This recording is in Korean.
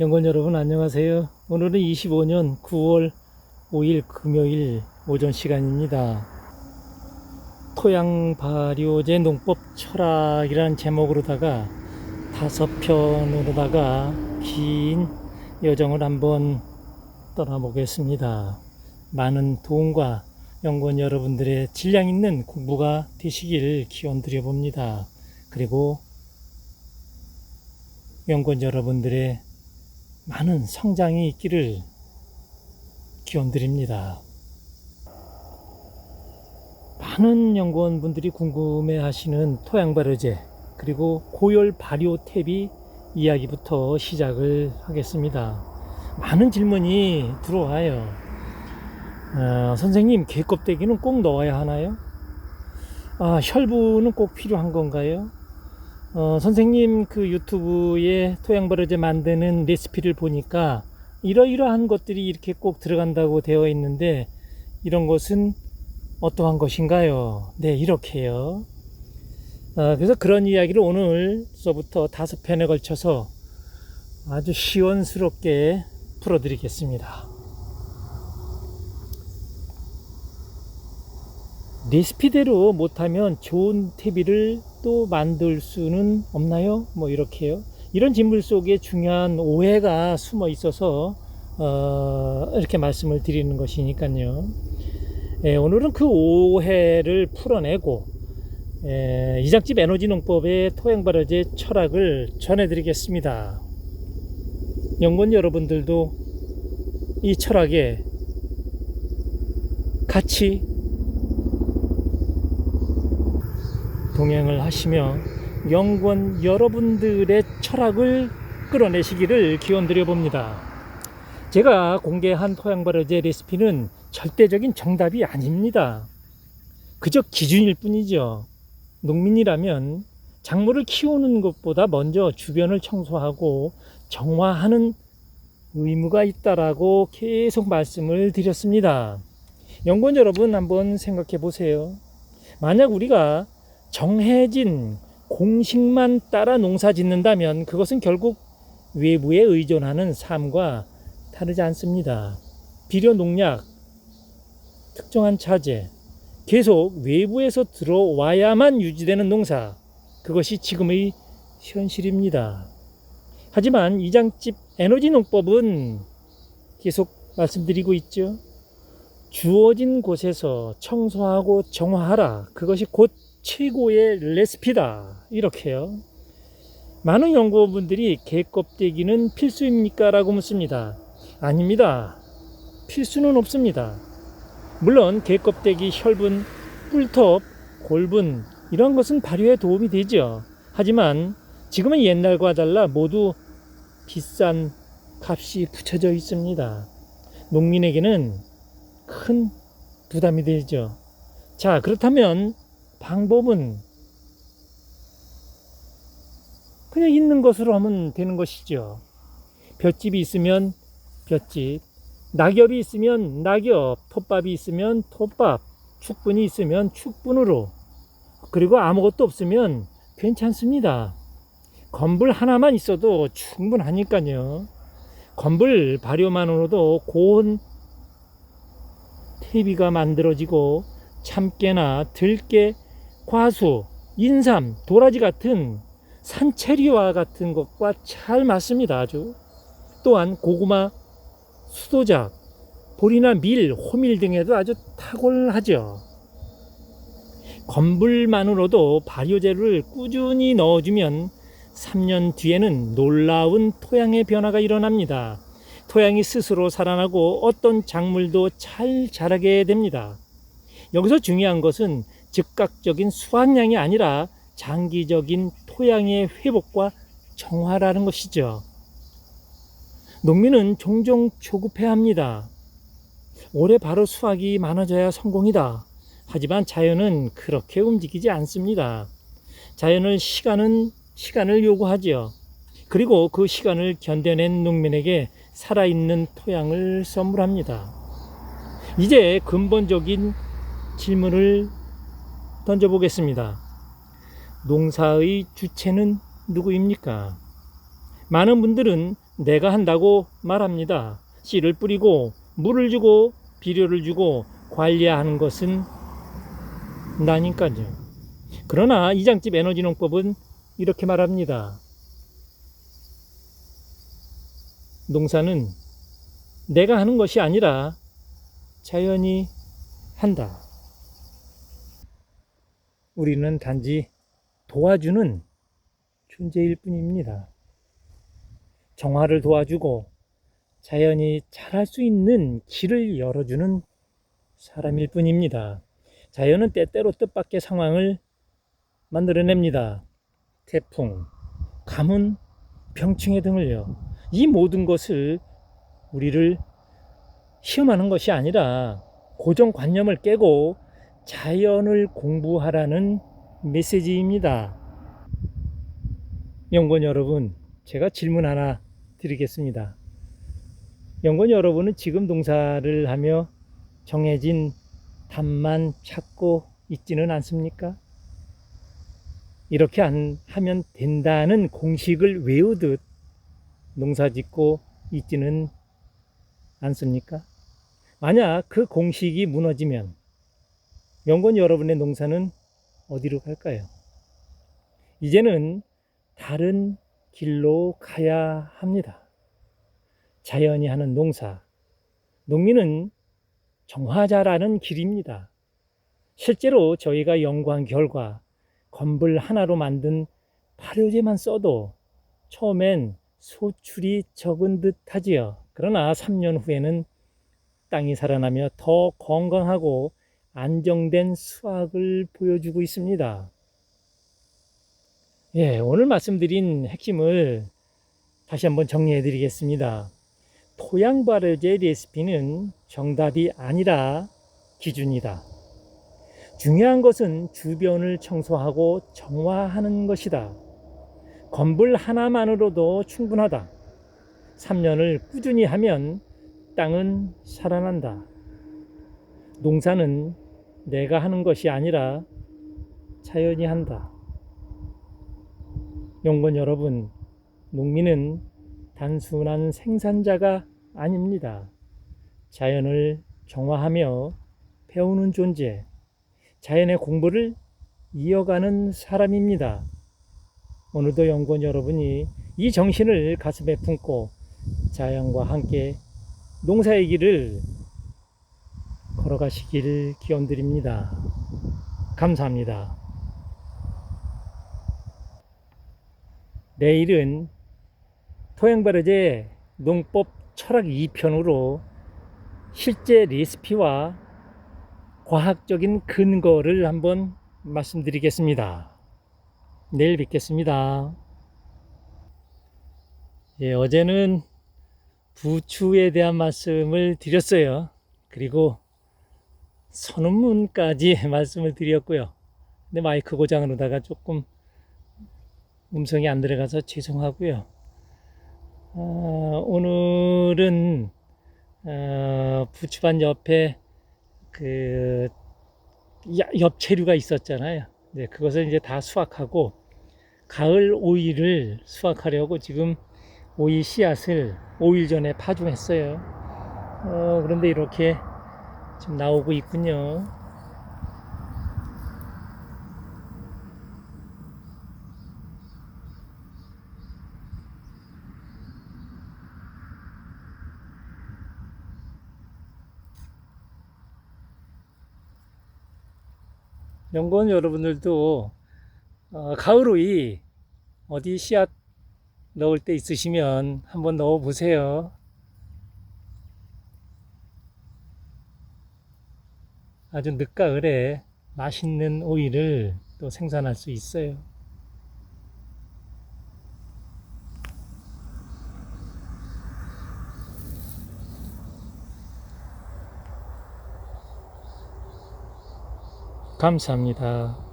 연건 여러분 안녕하세요. 오늘은 25년 9월 5일 금요일 오전 시간입니다. 토양 발효제 농법 철학이라는 제목으로다가 다섯 편으로다가 긴 여정을 한번 떠나보겠습니다. 많은 도움과 연구원 여러분들의 질량 있는 공부가 되시길 기원 드려봅니다. 그리고 연구원 여러분들의 많은 성장이 있기를 기원 드립니다. 많은 연구원 분들이 궁금해 하시는 토양 발효제 그리고 고열 발효 탭이 이야기부터 시작을 하겠습니다. 많은 질문이 들어와요. 어, 선생님, 개껍데기는 꼭 넣어야 하나요? 아, 혈부는 꼭 필요한 건가요? 어, 선생님 그 유튜브에 토양발효제 만드는 레시피를 보니까 이러이러한 것들이 이렇게 꼭 들어간다고 되어 있는데 이런 것은 어떠한 것인가요? 네, 이렇게요. 어, 그래서 그런 이야기를 오늘서부터 다섯 편에 걸쳐서 아주 시원스럽게 풀어드리겠습니다. 레시피대로 못하면 좋은 TV를 또 만들 수는 없나요? 뭐 이렇게요. 이런 질문 속에 중요한 오해가 숨어 있어서 어, 이렇게 말씀을 드리는 것이니까요. 예, 오늘은 그 오해를 풀어내고 예, 이장집 에너지 농법의 토양발효제 철학을 전해드리겠습니다. 연구원 여러분들도 이 철학에 같이 동행을 하시며 연구원 여러분들의 철학을 끌어내시기를 기원드려 봅니다. 제가 공개한 토양발효제 레시피는 절대적인 정답이 아닙니다. 그저 기준일 뿐이죠. 농민이라면 작물을 키우는 것보다 먼저 주변을 청소하고 정화하는 의무가 있다라고 계속 말씀을 드렸습니다. 연구원 여러분 한번 생각해 보세요. 만약 우리가 정해진 공식만 따라 농사 짓는다면 그것은 결국 외부에 의존하는 삶과 다르지 않습니다. 비료 농약, 특정한 차제, 계속 외부에서 들어와야만 유지되는 농사, 그것이 지금의 현실입니다. 하지만 이장집 에너지 농법은 계속 말씀드리고 있죠. 주어진 곳에서 청소하고 정화하라. 그것이 곧 최고의 레시피다. 이렇게요. 많은 연구원분들이 개 껍데기는 필수입니까? 라고 묻습니다. 아닙니다. 필수는 없습니다. 물론 개 껍데기, 혈분, 뿔톱, 골분 이런 것은 발효에 도움이 되죠. 하지만 지금은 옛날과 달라 모두 비싼 값이 붙여져 있습니다. 농민에게는 큰 부담이 되죠. 자, 그렇다면 방법은 그냥 있는 것으로 하면 되는 것이죠. 볏집이 있으면 볏집, 낙엽이 있으면 낙엽, 톱밥이 있으면 톱밥, 축분이 있으면 축분으로, 그리고 아무것도 없으면 괜찮습니다. 건불 하나만 있어도 충분하니까요. 건불 발효만으로도 고온 퇴비가 만들어지고 참깨나 들깨, 과수, 인삼, 도라지 같은 산채리와 같은 것과 잘 맞습니다. 아주. 또한 고구마, 수도작, 보리나 밀, 호밀 등에도 아주 탁월하죠. 건불만으로도 발효제를 꾸준히 넣어주면 3년 뒤에는 놀라운 토양의 변화가 일어납니다. 토양이 스스로 살아나고 어떤 작물도 잘 자라게 됩니다. 여기서 중요한 것은 즉각적인 수확량이 아니라 장기적인 토양의 회복과 정화라는 것이죠. 농민은 종종 조급해 합니다. 올해 바로 수확이 많아져야 성공이다. 하지만 자연은 그렇게 움직이지 않습니다. 자연은 시간은 시간을 요구하지요. 그리고 그 시간을 견뎌낸 농민에게 살아있는 토양을 선물합니다. 이제 근본적인 질문을 던져보겠습니다. 농사의 주체는 누구입니까? 많은 분들은 내가 한다고 말합니다. 씨를 뿌리고 물을 주고 비료를 주고 관리하는 것은 나니까요. 그러나 이장집 에너지 농법은 이렇게 말합니다. 농사는 내가 하는 것이 아니라 자연이 한다. 우리는 단지 도와주는 존재일 뿐입니다. 정화를 도와주고 자연이 잘할 수 있는 길을 열어주는 사람일 뿐입니다. 자연은 때때로 뜻밖의 상황을 만들어냅니다. 태풍, 가뭄, 병충해 등을요. 이 모든 것을 우리를 시험하는 것이 아니라 고정관념을 깨고 자연을 공부하라는 메시지입니다. 연구원 여러분, 제가 질문 하나 드리겠습니다. 연구원 여러분은 지금 농사를 하며 정해진 답만 찾고 있지는 않습니까? 이렇게 안 하면 된다는 공식을 외우듯 농사 짓고 있지는 않습니까? 만약 그 공식이 무너지면 연구원 여러분의 농사는 어디로 갈까요? 이제는 다른 길로 가야 합니다. 자연이 하는 농사. 농민은 정화자라는 길입니다. 실제로 저희가 연구한 결과 건불 하나로 만든 발효제만 써도 처음엔 소출이 적은 듯 하지요. 그러나 3년 후에는 땅이 살아나며 더 건강하고 안정된 수확을 보여주고 있습니다. 예, 오늘 말씀드린 핵심을 다시 한번 정리해 드리겠습니다. 토양 발효제 레시피는 정답이 아니라 기준이다. 중요한 것은 주변을 청소하고 정화하는 것이다. 건불 하나만으로도 충분하다. 3년을 꾸준히 하면 땅은 살아난다. 농사는 내가 하는 것이 아니라 자연이 한다. 용건 여러분, 농민은 단순한 생산자가 아닙니다. 자연을 정화하며 배우는 존재, 자연의 공부를 이어가는 사람입니다. 오늘도 연구원 여러분이 이 정신을 가슴에 품고 자연과 함께 농사의 길을 걸어가시길 기원드립니다. 감사합니다. 내일은 토양발효제 농법 철학 2편으로 실제 레시피와 과학적인 근거를 한번 말씀드리겠습니다. 내일 뵙겠습니다. 예, 어제는 부추에 대한 말씀을 드렸어요. 그리고 선언문까지 말씀을 드렸고요. 근데 마이크 고장으로다가 조금 음성이 안 들어가서 죄송하고요. 어, 오늘은 어, 부추반 옆에 그 엽채류가 있었잖아요. 네, 그것을 이제 다 수확하고 가을 오이를 수확하려고 지금 오이 씨앗을 5일 전에 파종했어요. 어, 그런데 이렇게 지금 나오고 있군요. 연구원 여러분들도 어, 가을 오이 어디 씨앗 넣을 때 있으시면 한번 넣어 보세요. 아주 늦가을에 맛있는 오이를 또 생산할 수 있어요. 감사합니다.